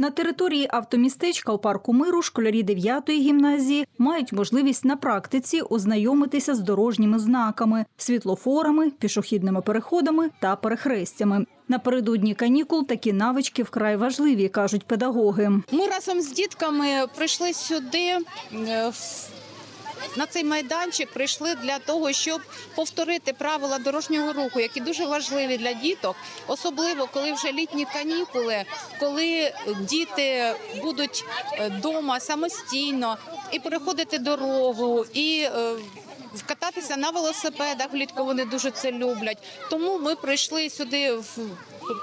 На території автомістечка у парку миру школярі 9-ї гімназії мають можливість на практиці ознайомитися з дорожніми знаками, світлофорами, пішохідними переходами та перехрестями. Напередодні канікул такі навички вкрай важливі, кажуть педагоги. Ми разом з дітками прийшли сюди. е, На цей майданчик прийшли для того, щоб повторити правила дорожнього руху, які дуже важливі для діток, особливо коли вже літні канікули, коли діти будуть вдома самостійно і переходити дорогу, і е, кататися на велосипедах влітку вони дуже це люблять. Тому ми прийшли сюди в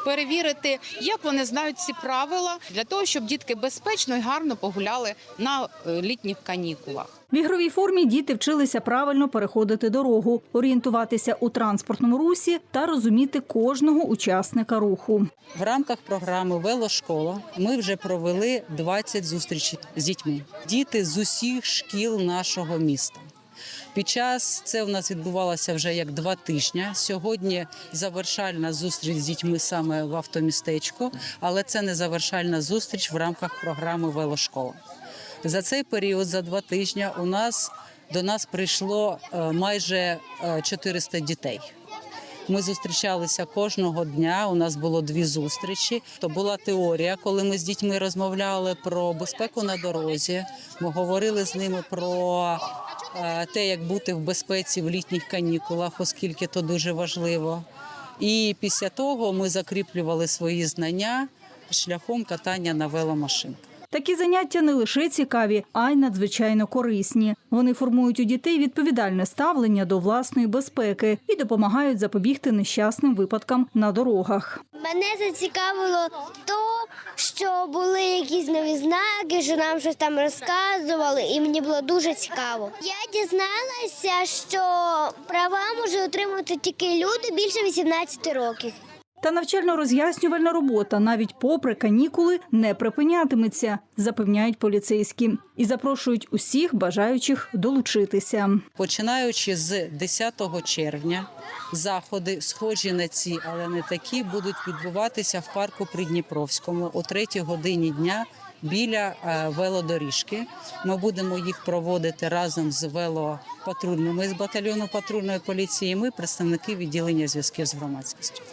перевірити, як вони знають ці правила для того, щоб дітки безпечно і гарно погуляли на е, літніх канікулах. В ігровій формі діти вчилися правильно переходити дорогу, орієнтуватися у транспортному русі та розуміти кожного учасника руху. В рамках програми Велошкола ми вже провели 20 зустрічей з дітьми. Діти з усіх шкіл нашого міста. Під час це у нас відбувалося вже як два тижні. Сьогодні завершальна зустріч з дітьми саме в автомістечку, але це не завершальна зустріч в рамках програми Велошкола. За цей період, за два тижні, у нас до нас прийшло е, майже е, 400 дітей. Ми зустрічалися кожного дня. У нас було дві зустрічі. То була теорія, коли ми з дітьми розмовляли про безпеку на дорозі. Ми говорили з ними про е, те, як бути в безпеці в літніх канікулах, оскільки то дуже важливо. І після того ми закріплювали свої знання шляхом катання на веломашинках. Такі заняття не лише цікаві, а й надзвичайно корисні. Вони формують у дітей відповідальне ставлення до власної безпеки і допомагають запобігти нещасним випадкам на дорогах. Мене зацікавило то, що були якісь нові знаки, що нам щось там розказували, і мені було дуже цікаво. Я дізналася, що права можуть отримати тільки люди більше 18 років. Та навчально-роз'яснювальна робота навіть попри канікули не припинятиметься, запевняють поліцейські, і запрошують усіх бажаючих долучитися. Починаючи з 10 червня, заходи, схожі на ці, але не такі, будуть відбуватися в парку Придніпровському о 3 годині дня біля е, велодоріжки. Ми будемо їх проводити разом з велопатрульними з батальйону патрульної поліції. Ми представники відділення зв'язків з громадськістю.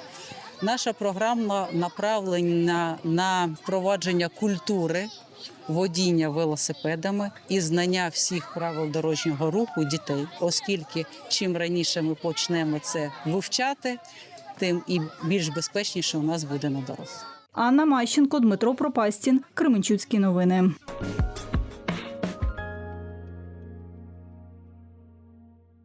Наша програма направлена на впровадження культури водіння велосипедами і знання всіх правил дорожнього руху дітей, оскільки чим раніше ми почнемо це вивчати, тим і більш безпечніше у нас буде на дорозі. Анна Майщенко, Дмитро Пропастін, Кременчуцькі новини.